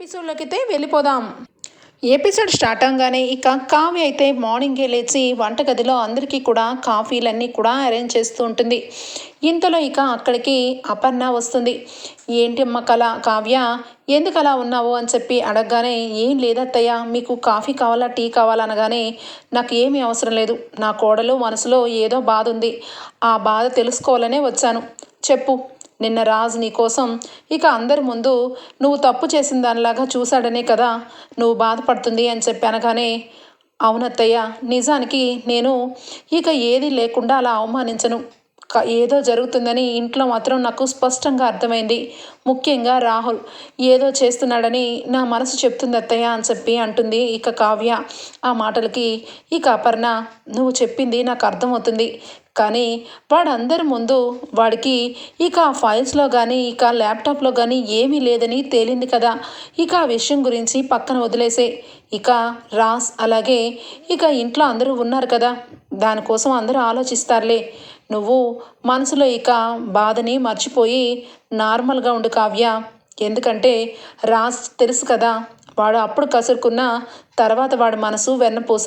ఎపిసోడ్లోకి అయితే వెళ్ళిపోదాం. Episode start అవగానే ఇక కావ్య అయితే మార్నింగే లేచి వంటగదిలో అందరికీ కూడా కాఫీలన్నీ కూడా అరేంజ్ చేస్తూ ఉంటుంది. ఇంతలో ఇక అక్కడికి అపర్ణ వస్తుంది. ఏంటి అమ్మ కళ కావ్య ఎందుకు అలా ఉన్నావు? అని చెప్పి అడగగానే ఏం లేదత్తయ్య మీకు కాఫీ కావాలా టీ కావాలా? అనగానే నాకు ఏమీ అవసరం లేదు. నా కోడలు మనసులో ఏదో బాధ ఉంది. ఆ బాధ తెలుసుకోవాలనే వచ్చాను. చెప్పు. నిన్న రాజు నీ కోసం ఇక అందరి ముందు నువ్వు తప్పు చేసిన దానిలాగా చూశాడనే కదా నువ్వు బాధపడుతుంది అని చెప్పి అనగానే అవునత్తయ్య నిజానికి నేను ఇక ఏది లేకుండా అలా అవమానించను. ఏదో జరుగుతుందని ఇంట్లో మాత్రం నాకు స్పష్టంగా అర్థమైంది. ముఖ్యంగా రాహుల్ ఏదో చేస్తున్నాడని నా మనసు చెప్తుంది అత్తయ్య అని చెప్పి అంటుంది ఇక కావ్య ఆ మాటలకి. ఇక అపర్ణ నువ్వు చెప్పింది నాకు అర్థమవుతుంది. కానీ వాడందరి ముందు వాడికి ఇక ఆ ఫైల్స్లో కానీ ఇక ల్యాప్టాప్లో కానీ ఏమీ లేదని తేలింది కదా. ఇక ఆ విషయం గురించి పక్కన వదిలేసే. ఇక రాస్ అలాగే ఇక ఇంట్లో అందరూ ఉన్నారు కదా. దానికోసం అందరూ ఆలోచిస్తారులే. నువ్వు మనసులో ఇక బాధని మర్చిపోయి నార్మల్గా ఉండు కావ్య. ఎందుకంటే రాస్ తెలుసు కదా వాడు అప్పుడు కసురుకున్న తర్వాత వాడి మనసు వెన్నపూస.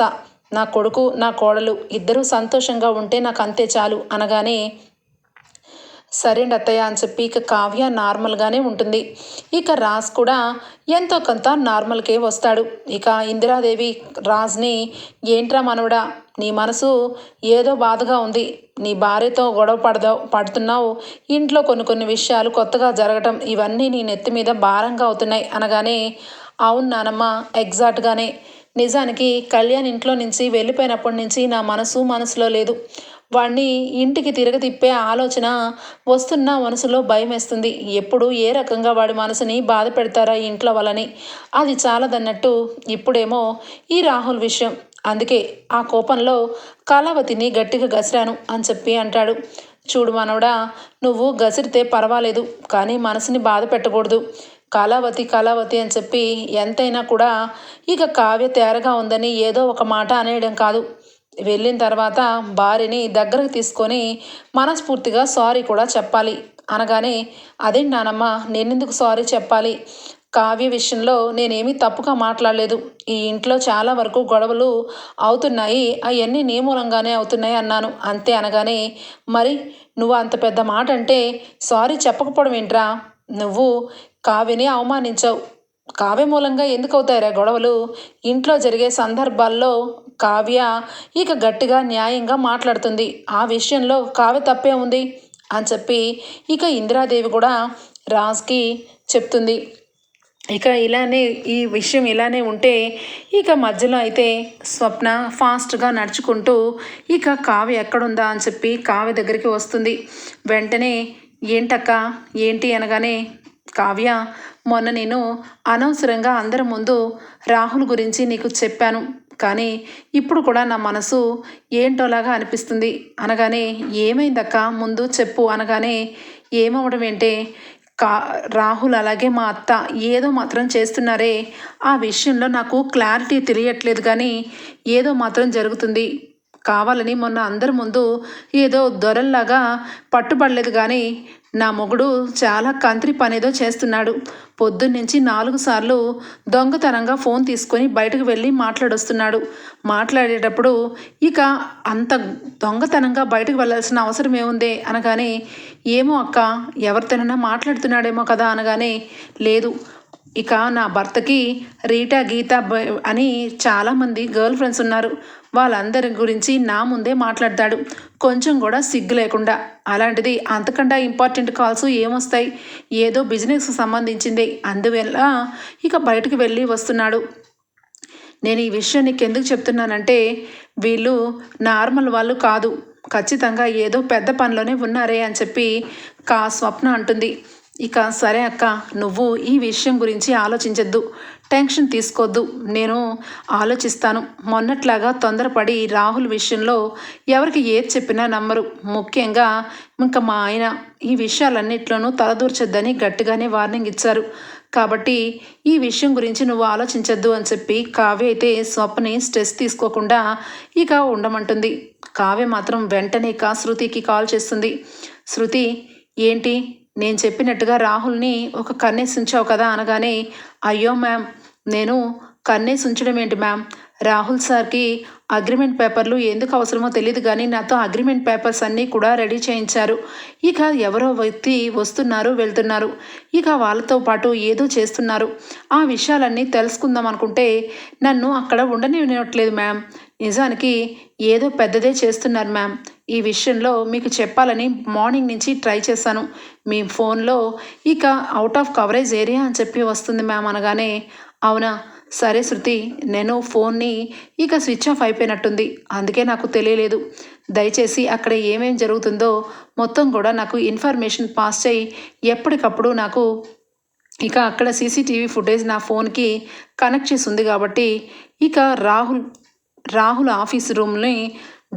నా కొడుకు నా కోడలు ఇద్దరూ సంతోషంగా ఉంటే నాకు అంతే చాలు అనగానే సరేండి అత్తయ్య అని చెప్పి ఇక కావ్య నార్మల్గానే ఉంటుంది. ఇక రాజ్ కూడా ఎంతో కొంత నార్మల్కే వస్తాడు. ఇక ఇందిరాదేవి రాజ్ని ఏంట్రా మనవడా నీ మనసు ఏదో బాధగా ఉంది. నీ భార్యతో గొడవ పడదావు పడుతున్నావు. ఇంట్లో కొన్ని కొన్ని విషయాలు కొత్తగా జరగటం ఇవన్నీ నీ నెత్తి మీద భారంగా అవుతున్నాయి అనగానే అవును నానమ్మ ఎగ్జాక్ట్గానే. నిజానికి కళ్యాణ్ ఇంట్లో నుంచి వెళ్ళిపోయినప్పటి నుంచి నా మనసు మనసులో లేదు. వాణ్ణి ఇంటికి తిరగ తిప్పే ఆలోచన వస్తున్న మనసులో భయం వేస్తుంది ఎప్పుడు ఏ రకంగా వాడి మనసుని బాధ పెడతారా ఇంట్లో వాళ్ళని? అది చాలదన్నట్టు ఇప్పుడేమో ఈ రాహుల్ విషయం. అందుకే ఆ కోపంలో కళావతిని గట్టిగా గసిరాను అని చెప్పి అంటాడు. చూడు మనవడా నువ్వు గసిరితే పర్వాలేదు కానీ మనసుని బాధ పెట్టకూడదు. కళావతి కళావతి అని చెప్పి ఎంతైనా కూడా ఇక కావ్య తేరగా ఉందని ఏదో ఒక మాట అనేయడం కాదు. వెళ్ళిన తర్వాత భార్యని దగ్గరకు తీసుకొని మనస్ఫూర్తిగా సారీ కూడా చెప్పాలి. అనగానే అదే నానమ్మ నేనెందుకు సారీ చెప్పాలి? కావ్య విషయంలో నేనేమీ తప్పుగా మాట్లాడలేదు. ఈ ఇంట్లో చాలా వరకు గొడవలు అవుతున్నాయి. అవన్నీ నీ మూలంగానే అవుతున్నాయి అన్నాను. అంతే అనగానే మరి నువ్వు అంత పెద్ద మాట అంటే సారీ చెప్పకపోవడం ఏంట్రా? నువ్వు కావ్యని అవమానించావు. కావ్య మూలంగా ఎందుకు అవుతాయిరా గొడవలు? ఇంట్లో జరిగే సందర్భాల్లో కావ్య ఇక గట్టిగా న్యాయంగా మాట్లాడుతుంది. ఆ విషయంలో కావ్య తప్పే ఉంది అని చెప్పి ఇక ఇందిరాదేవి కూడా రాజ్కి చెప్తుంది. ఇక ఇలానే ఈ విషయం ఇలానే ఉంటే ఇక మధ్యలో అయితే స్వప్న ఫాస్ట్గా నడుచుకుంటూ ఇక కావ్య ఎక్కడుందా అని చెప్పి కావ్య దగ్గరికి వస్తుంది. వెంటనే ఏంటక్క ఏంటి అనగానే కావ్య మొన్న నేను అనవసరంగా అందరి ముందు రాహుల్ గురించి నీకు చెప్పాను. కానీ ఇప్పుడు కూడా నా మనసు ఏంటోలాగా అనిపిస్తుంది. అనగానే ఏమైందక్క? ముందు చెప్పు. అనగానే ఏమవడం ఏంటే? కా రాహుల్ అలాగే మా అత్త ఏదో మాత్రం చేస్తున్నారే. ఆ విషయంలో నాకు క్లారిటీ తెలియట్లేదు కానీ ఏదో మాత్రం జరుగుతుంది. కావాలని మొన్న అందరి ముందు ఏదో దొరల్లాగా పట్టుబడలేదు కానీ నా మొగుడు చాలా కంత్రి పనేదో చేస్తున్నాడు. పొద్దున్నుంచి నాలుగు సార్లు దొంగతనంగా ఫోన్ తీసుకొని బయటకు వెళ్ళి మాట్లాడొస్తున్నాడు. మాట్లాడేటప్పుడు ఇక అంత దొంగతనంగా బయటకు వెళ్ళాల్సిన అవసరం ఏముంది అనగానే ఏమో అక్క ఎవరితోనైనా మాట్లాడుతున్నాడేమో కదా అనగానే లేదు. ఇక నా భర్తకి రీటా గీత అని చాలామంది గర్ల్ ఫ్రెండ్స్ ఉన్నారు. వాళ్ళందరి గురించి నా ముందే మాట్లాడతాడు. కొంచెం కూడా సిగ్గు లేకుండా. అలాంటిది అంతకన్నా ఇంపార్టెంట్ కాల్స్ ఏమొస్తాయి? ఏదో బిజినెస్ సంబంధించింది. అందువల్ల ఇక బయటకు వెళ్ళి వస్తున్నాడు. నేను ఈ విషయం నీకు ఎందుకు చెప్తున్నానంటే వీళ్ళు నార్మల్ వాళ్ళు కాదు. ఖచ్చితంగా ఏదో పెద్ద పనిలోనే ఉన్నారే అని చెప్పి కా స్వప్న అంటుంది. ఇక సరే అక్క నువ్వు ఈ విషయం గురించి ఆలోచించద్దు. టెన్షన్ తీసుకోవద్దు నేను ఆలోచిస్తాను. మొన్నట్లాగా తొందరపడి రాహుల్ విషయంలో ఎవరికి ఏది చెప్పినా నమ్మరు. ముఖ్యంగా ఇంకా మా ఆయన ఈ విషయాలన్నిట్లోనూ తలదూర్చొద్దని గట్టిగానే వార్నింగ్ ఇచ్చారు. కాబట్టి ఈ విషయం గురించి నువ్వు ఆలోచించద్దు అని చెప్పి కావ్య అయితే స్వప్ని స్ట్రెస్ తీసుకోకుండా ఇక ఉండమంటుంది. కావ్య మాత్రం వెంటనే ఇక శృతికి కాల్ చేస్తుంది. శృతి ఏంటి? నేను చెప్పినట్టుగా రాహుల్ని ఒక కన్నేసించావు కదా అనగానే అయ్యో మ్యామ్ నేను కన్నేసి ఉంచడం ఏంటి మ్యామ్ రాహుల్ సార్కి అగ్రిమెంట్ పేపర్లు ఎందుకు అవసరమో తెలియదు కానీ నాతో అగ్రిమెంట్ పేపర్స్ అన్నీ కూడా రెడీ చేయించారు. ఇక ఎవరో వ్యక్తి వస్తున్నారు వెళ్తున్నారు. ఇక వాళ్ళతో పాటు ఏదో చేస్తున్నారు. ఆ విషయాలన్నీ తెలుసుకుందాం అనుకుంటే నన్ను అక్కడ ఉండనివ్వట్లేదు మ్యామ్ నిజానికి ఏదో పెద్దదే చేస్తున్నారు మ్యామ్ ఈ విషయంలో మీకు చెప్పాలని మార్నింగ్ నుంచి ట్రై చేశాను. మీ ఫోన్లో ఇక అవుట్ ఆఫ్ కవరేజ్ ఏరియా అని చెప్పి వస్తుంది మ్యామ్ అనగానే అవునా? సరే శృతి నేను ఫోన్ని ఇక స్విచ్ ఆఫ్ అయిపోయినట్టుంది. అందుకే నాకు తెలియలేదు. దయచేసి అక్కడ ఏమేం జరుగుతుందో మొత్తం కూడా నాకు ఇన్ఫర్మేషన్ పాస్ చేయి. ఎప్పటికప్పుడు నాకు ఇక అక్కడ సీసీటీవీ ఫుటేజ్ నా ఫోన్కి కనెక్ట్ చేసి ఉంది కాబట్టి ఇక రాహుల్ రాహుల్ ఆఫీస్ రూమ్ని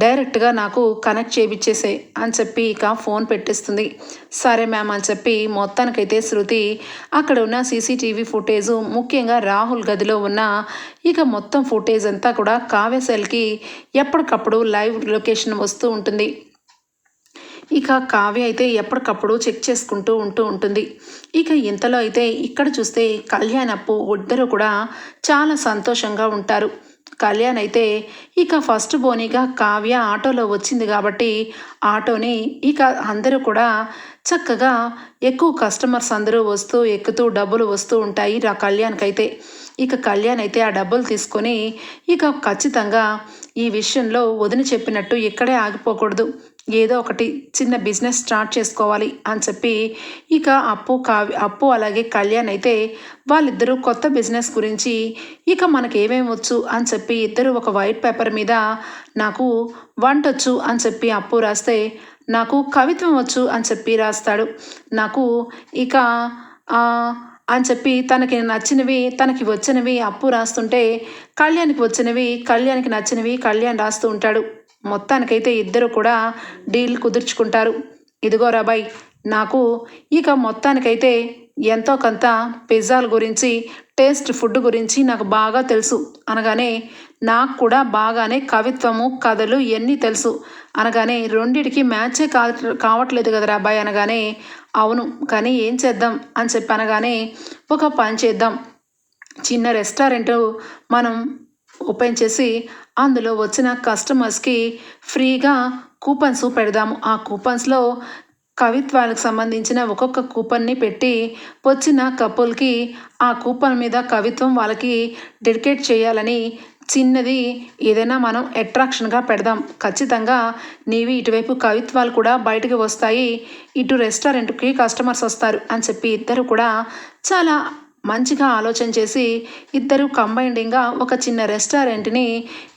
డైరెక్ట్గా నాకు కనెక్ట్ చేయించేసే అని చెప్పి ఇక ఫోన్ పెట్టేస్తుంది. సరే మ్యామ్ అని చెప్పి మొత్తానికైతే శృతి అక్కడ ఉన్న సీసీటీవీ ఫుటేజ్ ముఖ్యంగా రాహుల్ గదిలో ఉన్న ఇక మొత్తం ఫుటేజ్ అంతా కూడా కావ్యశైలికి ఎప్పటికప్పుడు లైవ్ లొకేషన్ వస్తూ ఉంటుంది. ఇక కావ్య అయితే ఎప్పటికప్పుడు చెక్ చేసుకుంటూ ఉంటూ ఉంటుంది. ఇక ఇంతలో అయితే ఇక్కడ చూస్తే కళ్యాణ్ అప్పు ఇద్దరు కూడా చాలా సంతోషంగా ఉంటారు. కళ్యాణ్ అయితే ఇక ఫస్ట్ బోనిగా కావ్య ఆటోలో వచ్చింది కాబట్టి ఆటోని ఇక అందరూ కూడా చక్కగా ఎక్కువ కస్టమర్స్ అందరూ వస్తూ ఎక్కుతూ డబ్బులు వస్తూ ఉంటాయి రా కళ్యాణ్కి అయితే ఇక కళ్యాణ్ అయితే ఆ డబ్బులు తీసుకొని ఇక ఖచ్చితంగా ఈ విషయంలో వదిన చెప్పినట్టు ఇక్కడే ఆగిపోకూడదు. ఏదో ఒకటి చిన్న బిజినెస్ స్టార్ట్ చేసుకోవాలి అని చెప్పి ఇక అప్పు కావి అప్పు అలాగే కళ్యాణ్ అయితే వాళ్ళిద్దరూ కొత్త బిజినెస్ గురించి ఇక మనకి ఏమేమి వచ్చు అని చెప్పి ఇద్దరు ఒక వైట్ పేపర్ మీద నాకు వంటొచ్చు అని చెప్పి అప్పు రాస్తే నాకు కవిత్వం వచ్చు అని చెప్పి రాస్తాడు. నాకు ఇక అని చెప్పి తనకి నచ్చినవి తనకి వచ్చినవి అప్పు రాస్తుంటే కళ్యాణ్కి వచ్చినవి కళ్యాణ్కి నచ్చినవి కళ్యాణ్ రాస్తూ ఉంటాడు. మొత్తానికైతే ఇద్దరు కూడా డీల్ కుదుర్చుకుంటారు. ఇదిగో రాబాయ్ నాకు ఇక మొత్తానికైతే ఎంతో కొంత పిజ్జాల గురించి టేస్ట్ ఫుడ్ గురించి నాకు బాగా తెలుసు. అనగానే నాకు కూడా బాగానే కవిత్వము కథలు ఇవన్నీ తెలుసు. అనగానే రెండిటికి మ్యాచే కా కావట్లేదు కదరా అబ్బాయి అనగానే అవును కానీ ఏం చేద్దాం అని చెప్పి అనగానే ఒక పని చేద్దాం. చిన్న రెస్టారెంట్ మనం ఓపెన్ చేసి అందులో వచ్చిన కస్టమర్స్కి ఫ్రీగా కూపన్స్ పెడదాము. ఆ కూపన్స్లో కవిత్వానికి సంబంధించిన ఒక్కొక్క కూపన్ని పెట్టి వచ్చిన కపుల్కి ఆ కూపన్ మీద కవిత్వం వాళ్ళకి డెడికేట్ చేయాలని చిన్నది ఏదైనా మనం అట్రాక్షన్గా పెడదాం. ఖచ్చితంగా నీవి ఇటువైపు కవిత్వాలు కూడా బయటకు వస్తాయి. ఇటు రెస్టారెంట్కి కస్టమర్స్ వస్తారు అని చెప్పి ఇద్దరు కూడా చాలా మంచిగా ఆలోచన చేసి ఇద్దరు కంబైండింగ్గా ఒక చిన్న రెస్టారెంట్ని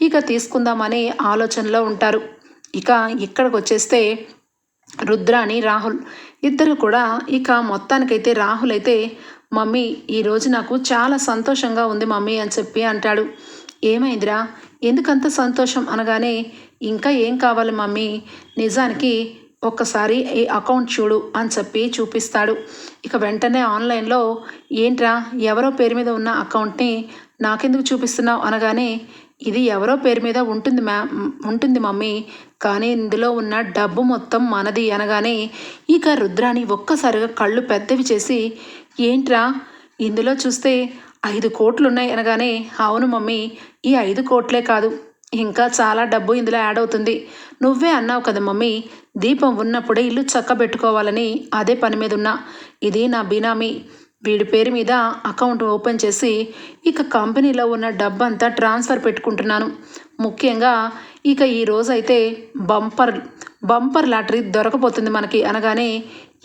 ఇక తీసుకుందామని ఆలోచనలో ఉంటారు. ఇక ఇక్కడికి వచ్చేస్తే రుద్రాని రాహుల్. ఇద్దరు కూడా ఇక మొత్తానికైతే రాహుల్ అయితే మమ్మీ ఈరోజు నాకు చాలా సంతోషంగా ఉంది మమ్మీ అని చెప్పి అంటాడు. ఏమైందిరా? ఎందుకంత సంతోషం? అనగానే ఇంకా ఏం కావాలి మమ్మీ? నిజానికి ఒక్కసారి ఈ అకౌంట్ చూడు అని చెప్పి చూపిస్తాడు. ఇక వెంటనే ఆన్లైన్లో ఏంట్రా ఎవరో పేరు మీద ఉన్న అకౌంట్ని నాకెందుకు చూపిస్తున్నావు అనగానే ఇది ఎవరో పేరు మీద ఉంటుంది మ్యా ఉంటుంది మమ్మీ కానీ ఇందులో ఉన్న డబ్బు మొత్తం మనది అనగానే ఇక రుద్రాని ఒక్కసారిగా కళ్ళు పెద్దవి చేసి ఏంట్రా ఇందులో చూస్తే ఐదు కోట్లు ఉన్నాయి అనగానే అవును మమ్మీ ఈ ఐదు కోట్లే కాదు. ఇంకా చాలా డబ్బు ఇందులో యాడ్ అవుతుంది. నువ్వే అన్నావు కదా మమ్మీ దీపం ఉన్నప్పుడే ఇల్లు చక్కబెట్టుకోవాలని అదే పని మీద ఉన్నా. ఇది నా బినామీ. వీడి పేరు మీద అకౌంట్ ఓపెన్ చేసి ఇక కంపెనీలో ఉన్న డబ్బంతా ట్రాన్స్ఫర్ పెట్టుకుంటున్నాను. ముఖ్యంగా ఇక ఈ రోజైతే బంపర్ బంపర్ లాటరీ దొరకపోతుంది మనకి అనగానే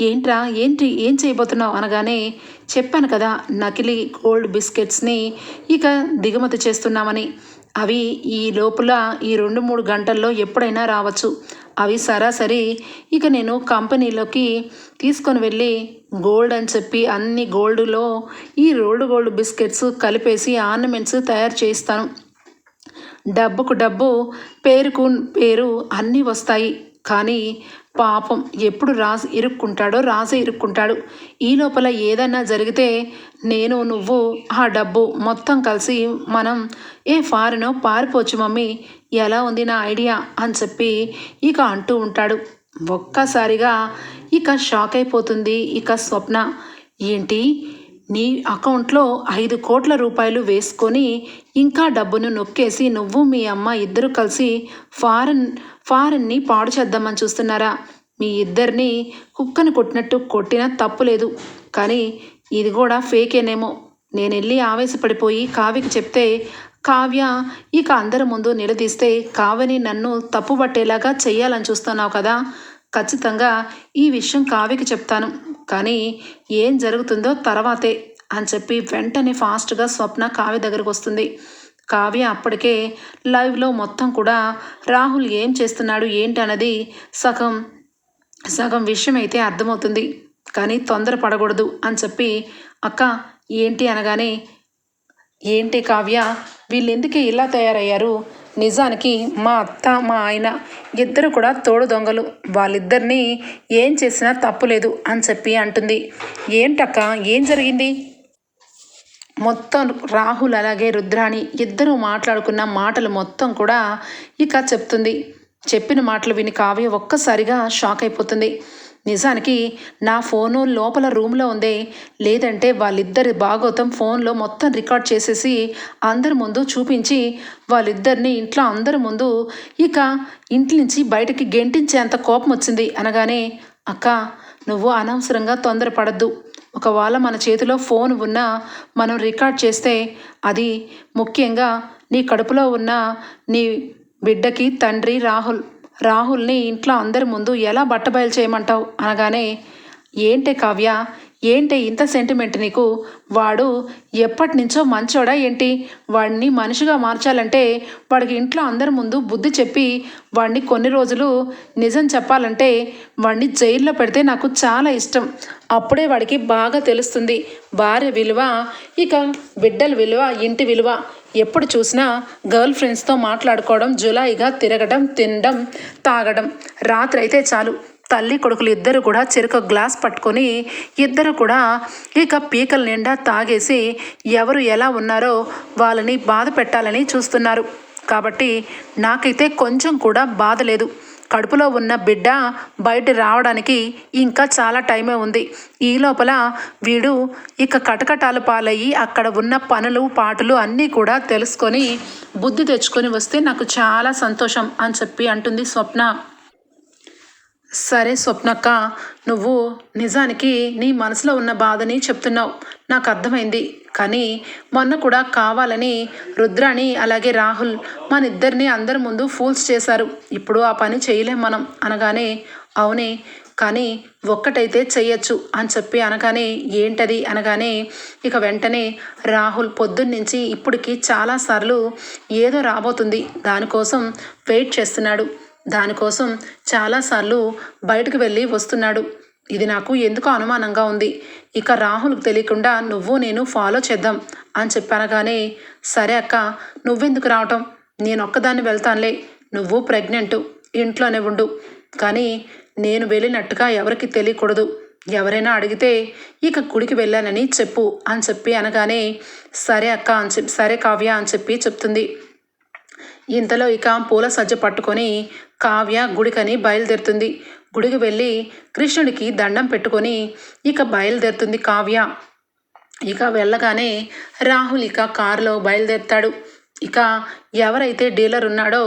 ఏంట్రా ఏంటి ఏం చేయబోతున్నావు? అనగానే చెప్పాను కదా నకిలీ గోల్డ్ బిస్కెట్స్ని ఇక దిగుమతి చేస్తున్నామని. అవి ఈ లోపల ఈ రెండు మూడు గంటల్లో ఎప్పుడైనా రావచ్చు. అవి సరాసరి ఇక నేను కంపెనీలోకి తీసుకొని వెళ్ళి గోల్డ్ అని చెప్పి అన్ని గోల్డ్లో ఈ రోల్డ్ గోల్డ్ బిస్కెట్స్ కలిపేసి ఆర్నమెంట్స్ తయారు చేస్తాను డబ్బుకు డబ్బు పేరుకు పేరు అన్నీ వస్తాయి. కానీ పాపం ఎప్పుడు రాసి ఇరుక్కుంటాడో రాసి ఇరుక్కుంటాడు. ఈ లోపల ఏదన్నా జరిగితే నేను నువ్వు ఆ డబ్బు మొత్తం కలిసి మనం ఏ ఫారినో పారిపోవచ్చు మమ్మీ ఎలా ఉంది నా ఐడియా అని చెప్పి ఇక అంటూ ఉంటాడు. ఒక్కసారిగా ఇక షాక్ అయిపోతుంది ఇక స్వప్న. ఏంటి? నీ అకౌంట్లో ఐదు కోట్ల రూపాయలు వేసుకొని ఇంకా డబ్బును నొక్కేసి నువ్వు మీ అమ్మ ఇద్దరు కలిసి ఫారెన్ ఫారెన్ని పాడు చేద్దామని చూస్తున్నారా? మీ ఇద్దరిని కుక్కను కొట్టినట్టు కొట్టినా తప్పులేదు కానీ ఇది కూడా ఫేకేనేమో. నేను వెళ్ళి ఆవేశపడిపోయి కావ్యకి చెప్తే కావ్య ఇక అందరి ముందు నిలదీస్తే కావ్యని నన్ను తప్పుపట్టేలాగా చెయ్యాలని చూస్తున్నావు కదా. ఖచ్చితంగా ఈ విషయం కావ్యకి చెప్తాను. కానీ ఏం జరుగుతుందో తర్వాతే అని చెప్పి వెంటనే ఫాస్ట్గా స్వప్న కావ్య దగ్గరకు వస్తుంది. కావ్య అప్పటికే లైవ్లో మొత్తం కూడా రాహుల్ ఏం చేస్తున్నాడు ఏంటి అన్నది సగం సగం విషయం అయితే అర్థమవుతుంది. కానీ తొందర పడకూడదు అని చెప్పి అక్క ఏంటి అనగానే ఏంటి కావ్య వీళ్ళెందుకే ఇలా తయారయ్యారు? నిజానికి మా అత్త మా ఆయన ఇద్దరు కూడా తోడు దొంగలు. వాళ్ళిద్దరినీ ఏం చేసినా తప్పులేదు అని చెప్పి అంటుంది. ఏంటక్క ఏం జరిగింది? మొత్తం రాహుల్ అలాగే రుద్రాణి ఇద్దరు మాట్లాడుకున్న మాటలు మొత్తం కూడా ఇక చెప్తుంది. చెప్పిన మాటలు విని కావ్య ఒక్కసారిగా షాక్ అయిపోతుంది. నిజానికి నా ఫోను లోపల రూమ్లో ఉంది లేదంటే వాళ్ళిద్దరి భాగవతం ఫోన్లో మొత్తం రికార్డ్ చేసేసి అందరి ముందు చూపించి వాళ్ళిద్దరిని ఇంట్లో అందరి ముందు ఇక ఇంటి నుంచి బయటకి గెంటించేంత కోపం వచ్చింది అనగానే అక్క నువ్వు అనవసరంగా తొందరపడద్దు. ఒకవేళ మన చేతిలో ఫోన్ ఉన్నా మనం రికార్డ్ చేస్తే అది ముఖ్యంగా నీ కడుపులో ఉన్న నీ బిడ్డకి తండ్రి రాహుల్. రాహుల్ని ఇంట్లో అందరి ముందు ఎలా బట్టబయలు చేయమంటావు? అనగానే ఏంటే కావ్య ఏంటి ఇంత సెంటిమెంట్ నీకు? వాడు ఎప్పటి నుంచో మంచోడా ఏంటి? వాడిని మనిషిగా మార్చాలంటే వాడికి ఇంట్లో అందరి ముందు బుద్ధి చెప్పి వాడిని కొన్ని రోజులు నిజం చెప్పాలంటే వాడిని జైల్లో పెడితే నాకు చాలా ఇష్టం. అప్పుడే వాడికి బాగా తెలుస్తుంది. భార్య విలువ ఇక బిడ్డల విలువ ఇంటి విలువ. ఎప్పుడు చూసినా గర్ల్ ఫ్రెండ్స్తో మాట్లాడుకోవడం జులాయిగా తిరగడం తినడం తాగడం. రాత్రి అయితే చాలు. తల్లి కొడుకులు ఇద్దరు కూడా చెరుకు గ్లాస్ పట్టుకొని ఇద్దరు కూడా ఇక పీకల నిండా తాగేసి ఎవరు ఎలా ఉన్నారో వాళ్ళని బాధ పెట్టాలని చూస్తున్నారు. కాబట్టి నాకైతే కొంచెం కూడా బాధ లేదు. కడుపులో ఉన్న బిడ్డ బయట రావడానికి ఇంకా చాలా టైమే ఉంది. ఈ లోపల వీడు ఇక కటకటాలు పాలయ్యి అక్కడ ఉన్న పనులు పాటలు అన్నీ కూడా తెలుసుకొని బుద్ధి తెచ్చుకొని వస్తే నాకు చాలా సంతోషం అని చెప్పి అంటుంది స్వప్న. సరే స్వప్నక్క నువ్వు నిజానికి నీ మనసులో ఉన్న బాధని చెప్తున్నావు. నాకు అర్థమైంది. కానీ మొన్న కూడా కావాలని రుద్రాణి అలాగే రాహుల్ మన ఇద్దరిని అందరి ముందు ఫూల్స్ చేశారు. ఇప్పుడు ఆ పని చేయలేం మనం అనగానే అవునే కానీ ఒక్కటైతే చెయ్యొచ్చు అని చెప్పి అనగానే ఏంటది అనగానే ఇక వెంటనే రాహుల్ పొద్దున్నుంచి ఇప్పటికి చాలాసార్లు ఏదో రాబోతుంది. దానికోసం వెయిట్ చేస్తున్నాడు. దానికోసం చాలాసార్లు బయటకు వెళ్ళి వస్తున్నాడు. ఇది నాకు ఎందుకో అనుమానంగా ఉంది. ఇక రాహుల్కి తెలియకుండా నువ్వు నేను ఫాలో చేద్దాం అని చెప్పనగానే సరే అక్క నువ్వెందుకు రావటం? నేను ఒక్కదాన్ని వెళ్తానులే. నువ్వు ప్రెగ్నెంట్ ఇంట్లోనే ఉండు. కానీ నేను వెళ్ళినట్టుగా ఎవరికి తెలియకూడదు. ఎవరైనా అడిగితే ఇక గుడికి వెళ్ళానని చెప్పు అని చెప్పి అనగానే సరే అక్క అని చెప్పి సరే కావ్య అని చెప్పి చెప్తుంది. ఇంతలో ఇక పూల సజ్జ పట్టుకొని కావ్య గుడికని బయలుదేరుతుంది. గుడికి వెళ్ళి కృష్ణుడికి దండం పెట్టుకొని ఇక బయలుదేరుతుంది కావ్య. ఇక వెళ్ళగానే రాహుల్ ఇక కారులో బయలుదేరుతాడు. ఇక ఎవరైతే డీలర్ ఉన్నాడో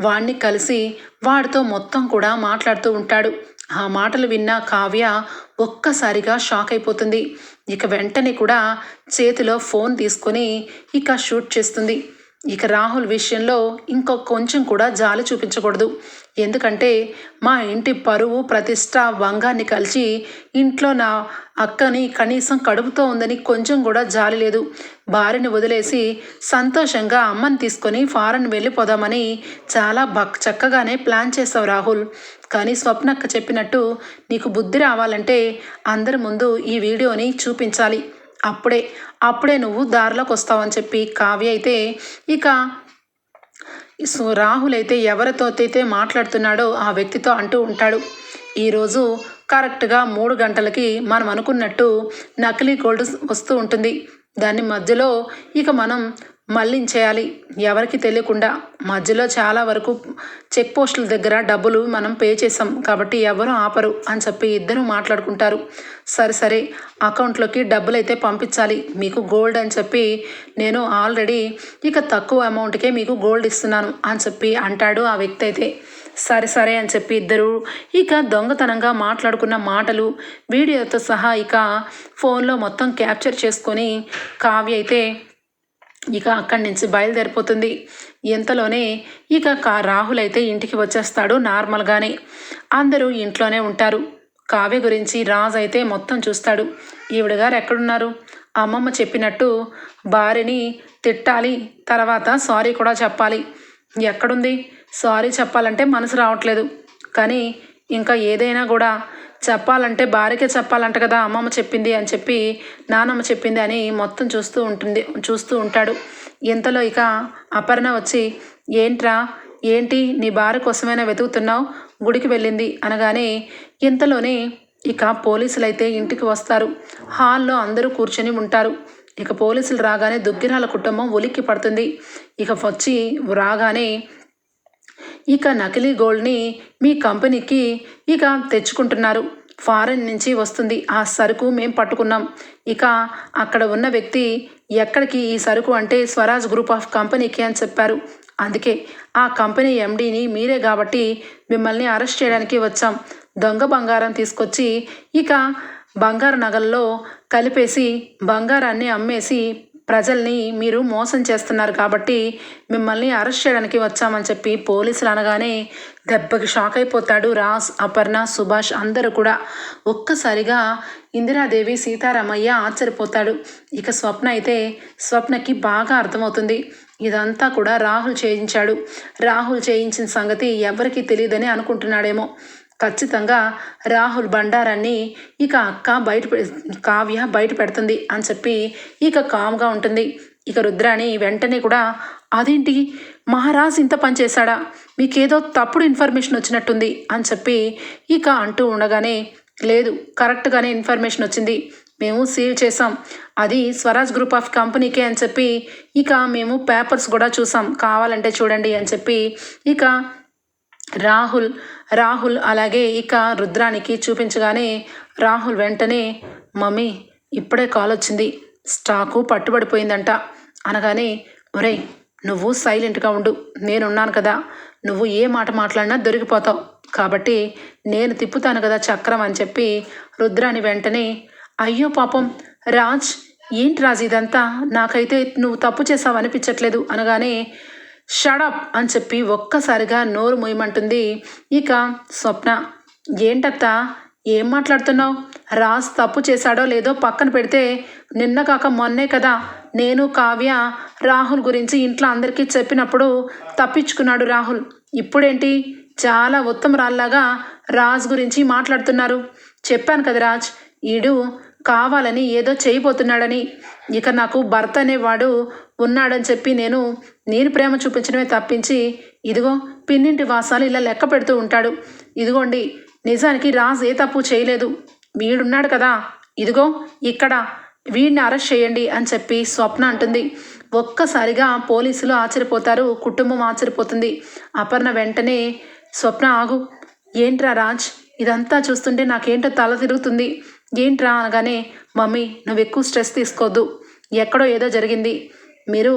వాడిని కలిసి వాడితో మొత్తం కూడా మాట్లాడుతూ ఉంటాడు. ఆ మాటలు విన్న కావ్య ఒక్కసారిగా షాక్ అయిపోతుంది. ఇక వెంటనే కూడా చేతిలో ఫోన్ తీసుకొని ఇక షూట్ చేస్తుంది. ఇక రాహుల్ విషయంలో ఇంకో కొంచెం కూడా జాలి చూపించకూడదు. ఎందుకంటే మా ఇంటి పరువు ప్రతిష్ట వంగాన్ని కలిసి ఇంట్లో నా అక్కని కనీసం కడుపుతో ఉందని కొంచెం కూడా జాలి లేదు. భార్యని వదిలేసి సంతోషంగా అమ్మని తీసుకొని ఫారెన్ వెళ్ళిపోదామని చాలా బక్ చక్కగానే ప్లాన్ చేసావు రాహుల్. కానీ స్వప్నక్క చెప్పినట్టు నీకు బుద్ధి రావాలంటే అందరి ముందు ఈ వీడియోని చూపించాలి. అప్పుడే అప్పుడే నువ్వు దారిలోకి వస్తావని చెప్పి కావ్య అయితే ఇక సో రాహుల్ అయితే ఎవరితో అయితే మాట్లాడుతున్నాడో ఆ వ్యక్తితో అంటూ ఉంటాడు. ఈరోజు కరెక్ట్గా మూడు గంటలకి మనం అనుకున్నట్టు నకిలీ గోల్డ్ వస్తూ ఉంటుంది. దాని మధ్యలో ఇక మనం మళ్ళించేయాలి ఎవరికి తెలియకుండా మధ్యలో చాలా వరకు చెక్ పోస్టుల దగ్గర డబ్బులు మనం పే చేసాం కాబట్టి ఎవరు ఆపరు అని చెప్పి ఇద్దరు మాట్లాడుకుంటారు. సరే సరే అకౌంట్లోకి డబ్బులు అయితే పంపించాలి. మీకు గోల్డ్ అని చెప్పి నేను ఆల్రెడీ ఇక తక్కువ అమౌంట్కే మీకు గోల్డ్ ఇస్తున్నాను అని చెప్పి అంటాడు ఆ వ్యక్తి అయితే. సరే సరే అని చెప్పి ఇద్దరు ఇక దొంగతనంగా మాట్లాడుకున్న మాటలు వీడియోతో సహా ఇక ఫోన్లో మొత్తం క్యాప్చర్ చేసుకొని కావ్య అయితే ఇక అక్కడి నుంచి బయలుదేరిపోతుంది. ఇంతలోనే ఇక కా రాహుల్ అయితే ఇంటికి వచ్చేస్తాడు నార్మల్గానే. అందరూ ఇంట్లోనే ఉంటారు. కావ్య గురించి రాజు అయితే మొత్తం చూస్తాడు. ఈవిడ గారు ఎక్కడున్నారు? అమ్మమ్మ చెప్పినట్టు భార్యని తిట్టాలి తర్వాత సారీ కూడా చెప్పాలి. ఎక్కడుంది? సారీ చెప్పాలంటే మనసు రావట్లేదు. కానీ ఇంకా ఏదైనా కూడా చెప్పాలంటే భార్యకే చెప్పాలంట కదా అమ్మమ్మ చెప్పింది అని చెప్పి నానమ్మ చెప్పింది అని మొత్తం చూస్తూ ఉంటుంది చూస్తూ ఉంటాడు. ఇంతలో ఇక అపర్ణ వచ్చి ఏంట్రా ఏంటి నీ భార్య కోసమైనా వెతుకుతున్నావు? గుడికి వెళ్ళింది అనగానే ఇంతలోనే ఇక పోలీసులు అయితే ఇంటికి వస్తారు. హాల్లో అందరూ కూర్చొని ఉంటారు. ఇక పోలీసులు రాగానే దుగ్గిరాల కుటుంబం ఉలిక్కి పడుతుంది. ఇక వచ్చి రాగానే ఇక నకిలీ గోల్డ్ని మీ కంపెనీకి ఇక తెచ్చుకుంటున్నారు. ఫారెన్ నుంచి వస్తుంది. ఆ సరుకు మేము పట్టుకున్నాం. ఇక అక్కడ ఉన్న వ్యక్తి ఎక్కడికి ఈ సరుకు అంటే స్వరాజ్ గ్రూప్ ఆఫ్ కంపెనీకి అని చెప్పారు. అందుకే ఆ కంపెనీ ఎండీని మీరే కాబట్టి మిమ్మల్ని అరెస్ట్ చేయడానికి వచ్చాం. దొంగ బంగారం తీసుకొచ్చి ఇక బంగారు నగల్లో కలిపేసి బంగారాన్ని అమ్మేసి ప్రజల్ని మీరు మోసం చేస్తున్నారు కాబట్టి మిమ్మల్ని అరెస్ట్ చేయడానికి వచ్చామని చెప్పి పోలీసులు అనగానే దెబ్బకి షాక్ అయిపోతాడు రాస్ అపర్ణ సుభాష్ అందరూ కూడా. ఒక్కసారిగా ఇందిరాదేవి సీతారామయ్య ఆశ్చర్యపోతాడు. ఇక స్వప్న అయితే స్వప్నకి బాగా అర్థమవుతుంది. ఇదంతా కూడా రాహుల్ చేయించాడు. రాహుల్ చేయించిన సంగతి ఎవరికీ తెలియదని అనుకుంటున్నాడేమో. ఖచ్చితంగా రాహుల్ బండారాన్ని ఇక అక్క బయట కావ్య బయట పెడుతుంది అని చెప్పి ఇక కామ్గా ఉంటుంది. ఇక రుద్రాణి వెంటనే కూడా అదేంటి? మహారాజ్ ఇంత పనిచేశాడా మీకేదో తప్పుడు ఇన్ఫర్మేషన్ వచ్చినట్టుంది అని చెప్పి ఇక అంటూ ఉండగానే లేదు కరెక్ట్గానే ఇన్ఫర్మేషన్ వచ్చింది. మేము సీల్ చేసాం అది స్వరాజ్ గ్రూప్ ఆఫ్ కంపెనీకే అని చెప్పి ఇక మేము పేపర్స్ కూడా చూసాం కావాలంటే చూడండి అని చెప్పి ఇక రాహుల్ రాహుల్ అలాగే ఇక రుద్రానికి చూపించగానే రాహుల్ వెంటనే మమ్మీ ఇప్పుడే కాల్ వచ్చింది. స్టాకు పట్టుబడిపోయిందంట. అనగానే ఒరేయ్ నువ్వు సైలెంట్గా ఉండు. నేనున్నాను కదా. నువ్వు ఏ మాట మాట్లాడినా దొరికిపోతావు. కాబట్టి నేను తిప్పుతాను కదా చక్రం అని చెప్పి రుద్రాని వెంటనే అయ్యో పాపం రాజ్ ఏంటి రాజ్ ఇదంతా? నాకైతే నువ్వు తప్పు చేసావు అనిపించట్లేదు. అనగానే షడప్ అని చెప్పి ఒక్కసారిగా నోరు మూయమంటుంది. ఇక స్వప్న ఏంటత్తా? ఏం మాట్లాడుతున్నావు? రాజ్ తప్పు చేశాడో లేదో పక్కన పెడితే నిన్న కాక మొన్నే కదా నేను కావ్య రాహుల్ గురించి ఇంట్లో అందరికీ చెప్పినప్పుడు తప్పించుకున్నాడు రాహుల్. ఇప్పుడేంటి? చాలా ఉత్తమరాల్లాగా రాజ్ గురించి మాట్లాడుతున్నారు. చెప్పాను కదా రాజ్ ఈడు కావాలని ఏదో చేయబోతున్నాడని. ఇక నాకు భర్త అనేవాడు ఉన్నాడని చెప్పి నేను నేను ప్రేమ చూపించడమే తప్పించి ఇదిగో పిన్నింటి వాసాలు ఇలా లెక్క పెడుతూ ఉంటాడు. ఇదిగోండి నిజానికి రాజ్ ఏ తప్పు చేయలేదు. వీడున్నాడు కదా. ఇదిగో ఇక్కడ వీడిని అరెస్ట్ చేయండి అని చెప్పి స్వప్న అంటుంది. ఒక్కసారిగా పోలీసులు ఆశ్చర్యపోతారు కుటుంబం ఆశ్చర్యపోతుంది. అపర్ణ వెంటనే స్వప్న ఆగు. ఏంట్రా రాజ్ ఇదంతా చూస్తుంటే నాకేంటో తల తిరుగుతుంది. ఏంట్రా అనగానే మమ్మీ నువ్వు ఎక్కువ స్ట్రెస్ తీసుకోవద్దు ఎక్కడో ఏదో జరిగింది. మీరు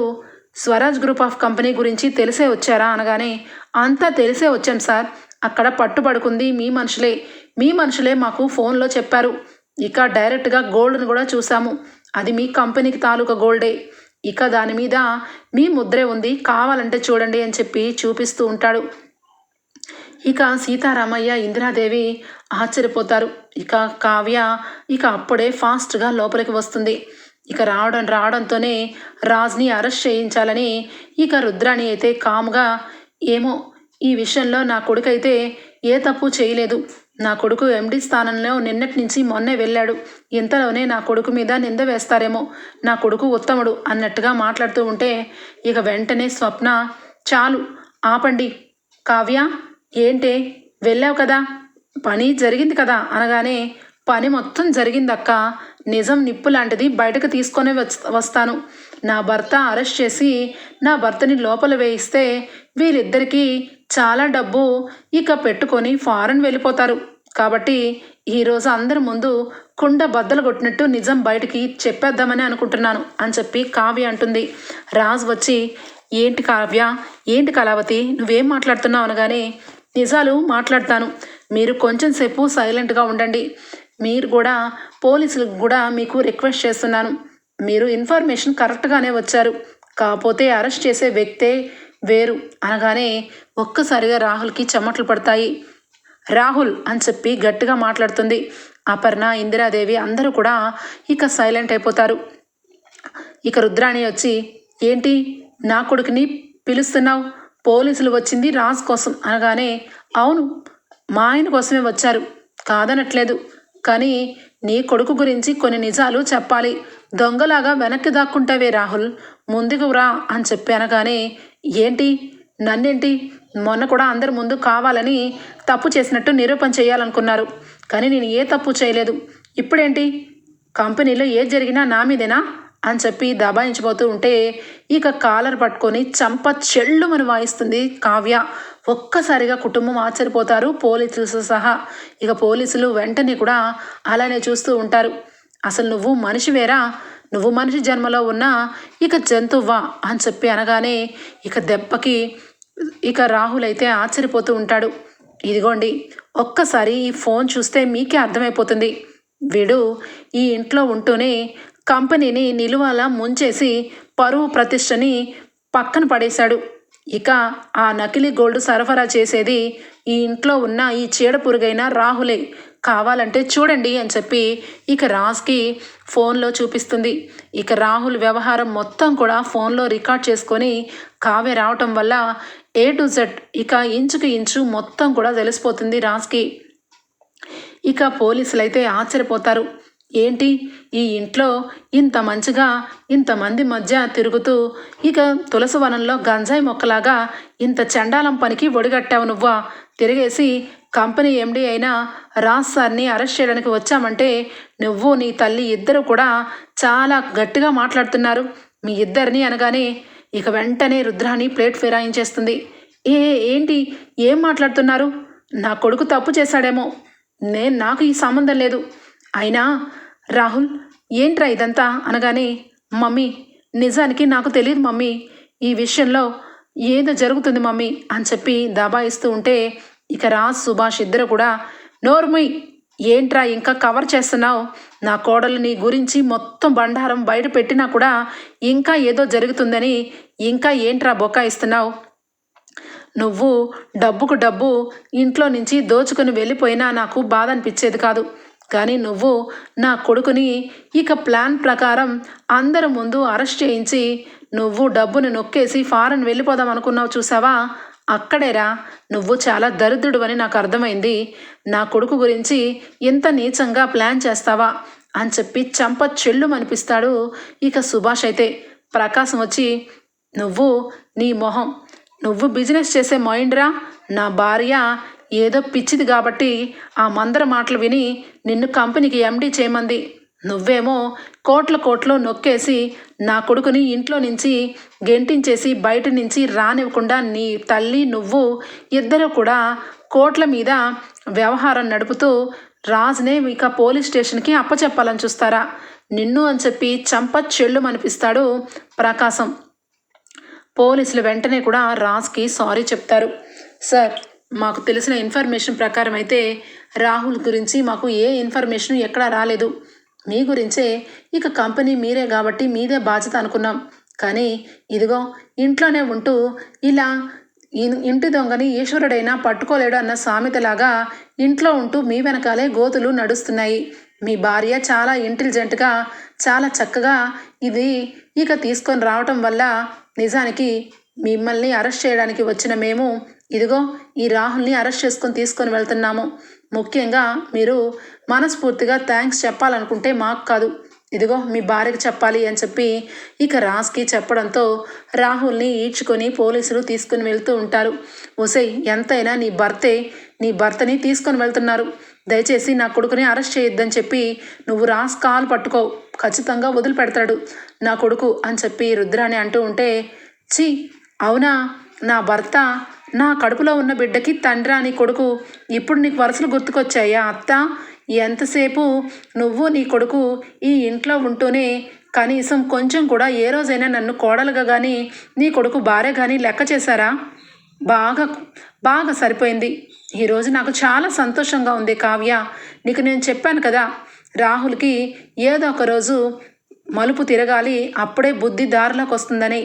స్వరాజ్ గ్రూప్ ఆఫ్ కంపెనీ గురించి తెలిసే వచ్చారా అనగానే అంతా తెలిసే వచ్చాం సార్. అక్కడ పట్టుబడుకుంది మీ మనుషులే. మీ మనుషులే మాకు ఫోన్లో చెప్పారు. ఇక డైరెక్ట్గా గోల్డ్ను కూడా చూసాము అది మీ కంపెనీకి తాలూకా గోల్డే. ఇక దాని మీద మీ ముద్రే ఉంది కావాలంటే చూడండి అని చెప్పి చూపిస్తూ ఉంటాడు. ఇక సీతారామయ్య ఇందిరాదేవి ఆశ్చర్యపోతారు. ఇక కావ్య ఇక అప్పుడే ఫాస్ట్గా లోపలికి వస్తుంది. ఇక రావడం రావడంతోనే రాజ్ని అరెస్ట్ చేయించాలని ఇక రుద్రాణి అయితే కామ్గా ఏమో ఈ విషయంలో నా కొడుకైతే ఏ తప్పు చేయలేదు. నా కొడుకు ఎండి స్థానంలో నిన్నటి నుంచి మొన్నే వెళ్ళాడు. ఇంతలోనే నా కొడుకు మీద నింద వేస్తారేమో. నా కొడుకు ఉత్తముడు అన్నట్టుగా మాట్లాడుతూ ఉంటే ఇక వెంటనే స్వప్న చాలు ఆపండి. కావ్య ఏంటే? వెళ్ళావు కదా? పని జరిగింది కదా? అనగానే పని మొత్తం జరిగిందక్క. నిజం నిప్పు లాంటిది బయటకు తీసుకొని వస్తాను. నా భర్త అరెస్ట్ చేసి నా భర్తని లోపల వేయిస్తే వీరిద్దరికీ చాలా డబ్బు ఇక పెట్టుకొని ఫారెన్ వెళ్ళిపోతారు. కాబట్టి ఈరోజు అందరి ముందు కుండ బద్దలు కొట్టినట్టు నిజం బయటికి చెప్పేద్దామని అనుకుంటున్నాను అని చెప్పి కావ్య అంటుంది. రాజు వచ్చి ఏంటి కావ్య? ఏంటి కళావతి? నువ్వేం మాట్లాడుతున్నావు? అనగానే నిజాలు మాట్లాడతాను. మీరు కొంచెం సేపు సైలెంట్గా ఉండండి. మీరు కూడా పోలీసులకు కూడా మీకు రిక్వెస్ట్ చేస్తున్నాను. మీరు ఇన్ఫర్మేషన్ కరెక్ట్గానే వచ్చారు. కాకపోతే అరెస్ట్ చేసే వ్యక్తే వేరు అనగానే ఒక్కసారిగా రాహుల్కి చెమటలు పడతాయి. రాహుల్ అని చెప్పి గట్టిగా మాట్లాడుతుంది. అపర్ణ ఇందిరాదేవి అందరూ కూడా ఇక సైలెంట్ అయిపోతారు. ఇక రుద్రాణి వచ్చి ఏంటి? నా కొడుకుని పిలుస్తున్నావు? పోలీసులు వచ్చింది రాజు కోసం అనగానే అవును మా ఆయన కోసమే వచ్చారు. కాదనట్లేదు. కానీ నీ కొడుకు గురించి కొన్ని నిజాలు చెప్పాలి. దొంగలాగా వెనక్కి దాక్కుంటావే రాహుల్. ముందుకు రా అని చెప్పి అనగానే ఏంటి? నన్నేంటి? మొన్న కూడా అందరి ముందు కావాలని తప్పు చేసినట్టు నిరూపణ చేయాలనుకున్నారు. కానీ నేను ఏ తప్పు చేయలేదు. ఇప్పుడేంటి? కంపెనీలో ఏది జరిగినా నా మీదేనా? అని చెప్పి దబాయించిపోతూ ఉంటే ఇక కాలర్ పట్టుకొని చంప చెల్లుమని వాయిస్తుంది కావ్య. ఒక్కసారిగా కుటుంబం ఆశ్చర్యపోతారు. పోలీసులు సహా ఇక పోలీసులు వెంటనే కూడా అలానే చూస్తూ ఉంటారు. అసలు నువ్వు మనిషి వేరా? నువ్వు మనిషి జన్మలో ఉన్నా ఇక జంతువ్వా అని చెప్పి అనగానే ఇక దెబ్బకి ఇక రాహుల్ అయితే ఆశ్చర్యపోతూ ఉంటాడు. ఇదిగోండి ఒక్కసారి ఈ ఫోన్ చూస్తే మీకే అర్థమైపోతుంది. వీడు ఈ ఇంట్లో ఉంటూనే కంపెనీని నిలువలా ముంచేసి పరువు ప్రతిష్టని పక్కన పడేశాడు. ఇక ఆ నకిలీ గోల్డ్ సరఫరా చేసేది ఈ ఇంట్లో ఉన్న ఈ చీడ పురుగైన రాహులే. కావాలంటే చూడండి అని చెప్పి ఇక రాజ్కి ఫోన్లో చూపిస్తుంది. ఇక రాహుల్ వ్యవహారం మొత్తం కూడా ఫోన్లో రికార్డ్ చేసుకొని కావ్య రావటం వల్ల ఏ టు జెడ్ ఇక ఇంచుకు ఇంచు మొత్తం కూడా తెలిసిపోతుంది రాజ్కి. ఇక పోలీసులైతే ఆశ్చర్యపోతారు. ఏంటి? ఈ ఇంట్లో ఇంత మంచిగా ఇంతమంది మధ్య తిరుగుతూ ఇక తులసి వనంలో గంజాయి మొక్కలాగా ఇంత చండాలం పనికి ఒడిగట్టావు నువ్వా? తిరిగేసి కంపెనీ ఎండి అయిన రాజ్ సార్ని అరెస్ట్ చేయడానికి వచ్చామంటే నువ్వు నీ తల్లి ఇద్దరు కూడా చాలా గట్టిగా మాట్లాడుతున్నారు. మీ ఇద్దరిని అనగానే ఇక వెంటనే రుద్రాని ప్లేట్ ఫిరాయించేస్తుంది. ఏ ఏంటి? ఏం మాట్లాడుతున్నారు? నా కొడుకు తప్పు చేశాడేమో. నేను నాకు ఈ సంబంధం లేదు. అయినా రాహుల్ ఏంట్రా ఇదంతా అనగానే మమ్మీ నిజానికి నాకు తెలియదు మమ్మీ ఈ విషయంలో ఏదో జరుగుతుంది మమ్మీ అని చెప్పి దబాయిస్తూ ఉంటే ఇక రాజ్ సుభాష్ ఇద్దరు కూడా నోర్ముయ్ ఏంట్రా ఇంకా కవర్ చేస్తున్నావు? నా కోడలు నీ గురించి మొత్తం బండారం బయట పెట్టినా కూడా ఇంకా ఏదో జరుగుతుందని ఇంకా ఏంట్రా బొకాయిస్తున్నావు నువ్వు డబ్బుకు డబ్బు ఇంట్లో నుంచి దోచుకుని వెళ్ళిపోయినా నాకు బాధ అనిపించేది కాదు. కానీ నువ్వు నా కొడుకుని ఇక ప్లాన్ ప్రకారం అందరి ముందు అరెస్ట్ చేయించి నువ్వు డబ్బుని నొక్కేసి ఫారెన్ వెళ్ళిపోదాం అనుకున్నావు చూసావా? అక్కడేరా. నువ్వు చాలా దరిద్రుడు అని నాకు అర్థమైంది. నా కొడుకు గురించి ఇంత నీచంగా ప్లాన్ చేస్తావా? అని చెప్పి చంప చెల్లు అనిపిస్తాడు ఇక సుభాష్ అయితే. ప్రకాశం వచ్చి నువ్వు నీ మొహం. నువ్వు బిజినెస్ చేసే మైండ్రా. నా భార్య ఏదో పిచ్చిది కాబట్టి ఆ మందర మాటలు విని నిన్ను కంపెనీకి ఎండీ చేయమంది. నువ్వేమో కోట్ల కోట్లు నొక్కేసి నా కొడుకుని ఇంట్లో నుంచి గెంటించేసి బయట నుంచి రానివ్వకుండా నీ తల్లి నువ్వు ఇద్దరు కూడా కోట్ల మీద వ్యవహారం నడుపుతూ రాజునే ఇక పోలీస్ స్టేషన్కి అప్పచెప్పాలని చూస్తారా? నిన్ను అని చెప్పి చంప చెల్లుమనిపిస్తాడు ప్రకాశం. పోలీసులు వెంటనే కూడా రాజ్కి సారీ చెప్తారు. సార్ మాకు తెలిసిన ఇన్ఫర్మేషన్ ప్రకారం అయితే రాహుల్ గురించి మాకు ఏ ఇన్ఫర్మేషన్ ఎక్కడా రాలేదు. మీ గురించే ఇక కంపెనీ మీరే కాబట్టి మీదే బాధ్యత అనుకున్నాం. కానీ ఇదిగో ఇంట్లోనే ఉంటూ ఇలా ఇంటి దొంగని ఈశ్వరుడైనా పట్టుకోలేడు అన్న సామెతలాగా ఇంట్లో ఉంటూ మీ వెనకాలే గోతులు నడుస్తున్నాయి. మీ భార్య చాలా ఇంటెలిజెంట్గా చాలా చక్కగా ఇది ఇక తీసుకొని రావటం వల్ల నిజానికి మిమ్మల్ని అరెస్ట్ చేయడానికి వచ్చిన మేము ఇదిగో ఈ రాహుల్ని అరెస్ట్ చేసుకొని తీసుకొని వెళ్తున్నాము. ముఖ్యంగా మీరు మనస్ఫూర్తిగా థ్యాంక్స్ చెప్పాలనుకుంటే మాకు కాదు. ఇదిగో మీ భార్యకి చెప్పాలి అని చెప్పి ఇక రాజ్కి చెప్పడంతో రాహుల్ని ఈడ్చుకొని పోలీసులు తీసుకుని వెళ్తూ ఉంటారు. ఒసై ఎంతైనా నీ భర్తే నీ భర్తని తీసుకొని వెళ్తున్నారు. దయచేసి నా కొడుకుని అరెస్ట్ చేయొద్దని చెప్పి నువ్వు రాస్ కాలు పట్టుకో. ఖచ్చితంగా వదిలిపెడతాడు. నా కొడుకు అని చెప్పి రుద్రాని అంటూ ఉంటే ఛీ అవునా? నా భర్త నా కడుపులో ఉన్న బిడ్డకి తండ్రి నీ కొడుకు ఇప్పుడు నీకు వరుసలు గుర్తుకొచ్చాయా అత్త? ఎంతసేపు నువ్వు నీ కొడుకు ఈ ఇంట్లో ఉంటూనే కనీసం కొంచెం కూడా ఏ రోజైనా నన్ను కోడలుగా కానీ నీ కొడుకు భార్య కానీ లెక్క చేశారా? బాగా బాగా సరిపోయింది. ఈరోజు నాకు చాలా సంతోషంగా ఉంది కావ్య. నీకు నేను చెప్పాను కదా రాహుల్కి ఏదో ఒక రోజు మలుపు తిరగాలి అప్పుడే బుద్ధి దారిలోకి వస్తుందని.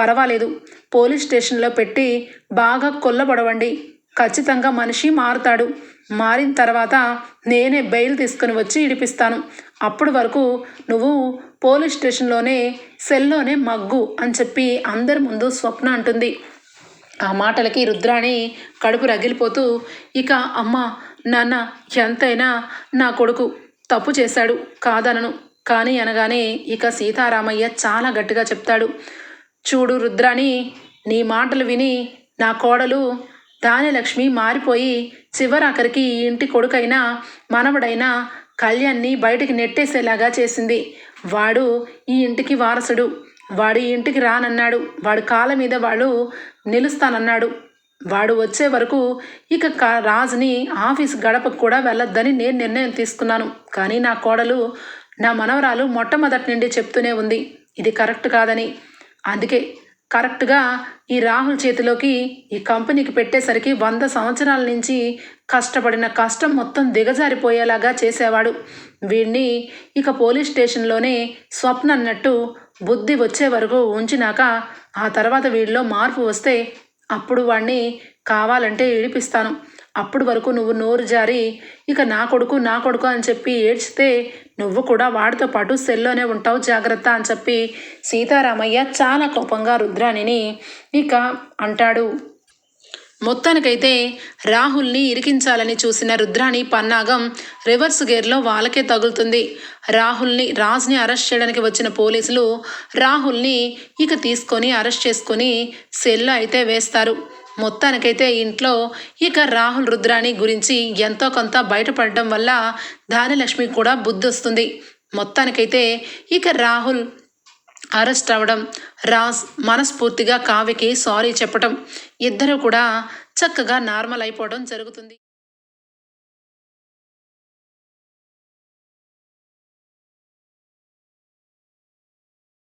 పర్వాలేదు. పోలీస్ స్టేషన్లో పెట్టి బాగా కొల్లబడవండి. ఖచ్చితంగా మనిషి మారుతాడు. మారిన తర్వాత నేనే బెయిల్ తీసుకుని వచ్చి ఇడిపిస్తాను. అప్పుడు వరకు నువ్వు పోలీస్ స్టేషన్లోనే సెల్లోనే మగ్గు అని చెప్పి అందరి ముందు స్వప్న అంటుంది. ఆ మాటలకి రుద్రాణి కడుపు రగిలిపోతూ ఇక అమ్మ నాన్న ఎంతైనా నా కొడుకు తప్పు చేశాడు కాదనను. కానీ అనగానే ఇక సీతారామయ్య చాలా గట్టిగా చెప్తాడు. చూడు రుద్రాణి నీ మాటలు విని నా కోడలు దానిలక్ష్మి మారిపోయి చివరాఖరికి ఈ ఇంటి కొడుకైనా మనవడైనా కళ్యాణ్ని బయటికి నెట్టేసేలాగా చేసింది. వాడు ఈ ఇంటికి వారసుడు. వాడు ఈ ఇంటికి రానన్నాడు. వాడు కాళ్ళ మీద వాడు నిలుస్తానన్నాడు. వాడు వచ్చే వరకు ఇక రాజుని ఆఫీస్ గడపకు కూడా వెళ్ళొద్దని నేను నిర్ణయం తీసుకున్నాను. కానీ నా కోడలు నా మనవరాలు మొట్టమొదటి నుండి చెప్తూనే ఉంది. ఇది కరెక్ట్ కాదని. అందుకే కరెక్ట్గా ఈ రాహుల్ చేతిలోకి ఈ కంపెనీకి పెట్టేసరికి వంద సంవత్సరాల నుంచి కష్టపడిన కష్టం మొత్తం దిగజారిపోయేలాగా చేసేవాడు. వీడిని ఇక పోలీస్ స్టేషన్లోనే స్వప్న అన్నట్టు బుద్ధి వచ్చే వరకు ఉంచినాక ఆ తర్వాత వీడిలో మార్పు వస్తే అప్పుడు వాడిని కావాలంటే ఏడిపిస్తాను అప్పుడు వరకు నువ్వు నోరు జారి ఇక నా కొడుకు నా కొడుకు అని చెప్పి ఏడ్చితే నువ్వు కూడా వాడితో పాటు సెల్లోనే ఉంటావు జాగ్రత్త అని చెప్పి సీతారామయ్య చాలా కోపంగా రుద్రాణిని ఇక అంటాడు. మొత్తానికైతే రాహుల్ని ఇరికించాలని చూసిన రుద్రాణి పన్నాగం రివర్స్ గేర్లో వాళ్ళకే తగులుతుంది. రాహుల్ని రాజ్ని అరెస్ట్ చేయడానికి వచ్చిన పోలీసులు రాహుల్ని ఇక తీసుకొని అరెస్ట్ చేసుకొని సెల్లో అయితే వేస్తారు. మొత్తానికైతే ఇంట్లో ఇక రాహుల్ రుద్రాణి గురించి ఎంతో కొంత బయటపడడం వల్ల ధాన్యలక్ష్మి కూడా బుద్ధి వస్తుంది మొత్తానికైతే ఇక రాహుల్ అరెస్ట్ అవ్వడం రాజ్ మనస్ఫూర్తిగా కావ్యకి సారీ చెప్పటం ఇద్దరు కూడా చక్కగా నార్మల్ అయిపోవడం జరుగుతుంది.